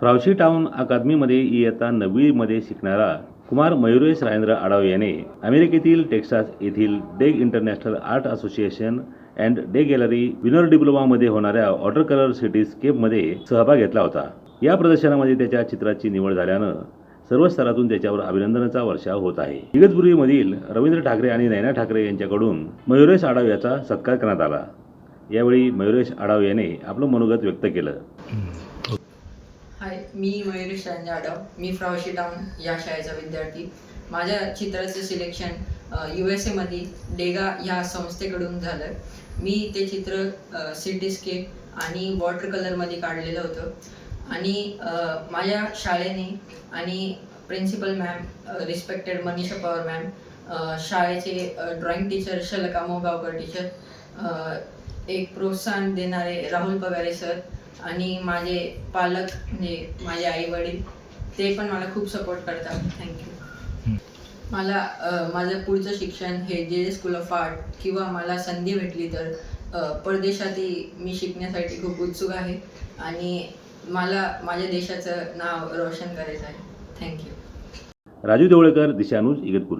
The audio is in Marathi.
फ्रावशी टाऊन अकादमीमध्ये इयत्ता नववीमध्ये शिकणारा कुमार मयुरेश राजेंद्र आडाव याने अमेरिकेतील टेक्सास येथील डेग international art association and day gallery winner डिप्लोमामध्ये होणाऱ्या वॉटर कलर सिटीस्केपमध्ये सहभाग घेतला होता. या प्रदर्शनामध्ये त्याच्या चित्राची निवड झाल्यानं सर्व स्तरातून त्याच्यावर अभिनंदनाचा वर्षाव होत आहे. इगतपुरीमधील रवींद्र ठाकरे आणि नैना ठाकरे यांच्याकडून मयुरेश आडाव याचा सत्कार करण्यात आला. यावेळी मयुरेश आडाव याने आपलं मनोगत व्यक्त केलं. हाय मी मयुरी रांजे मी फ्रावशी टाउन या शाळेचा विद्यार्थी. माझ्या चित्राचं सिलेक्शन यू एस एमध्ये डेगा ह्या संस्थेकडून झालं मी ते चित्र सिटीस्केप आणि वॉटर कलरमध्ये काढलेलं होतं. आणि माझ्या शाळेने आणि principal ma'am respected Manisha Pawar ma'am शाळेचे drawing teacher Shalaka Mogavkar teacher एक प्रोत्साहन देणारे राहुल पगारे सर आणि माझे पालक म्हणजे माझे आई वडील ते पण मला खूप सपोर्ट करतात. थँक्यू मला माझं पुढचं शिक्षण हे जे जे स्कूल ऑफ आर्ट किंवा मला संधी भेटली तर परदेशातही मी शिकण्यासाठी खूप उत्सुक आहे. आणि मला माझ्या देशाचं नाव रोशन करायचं आहे. थँक्यू राजू देवळकर दिशानुज इगतपुरी.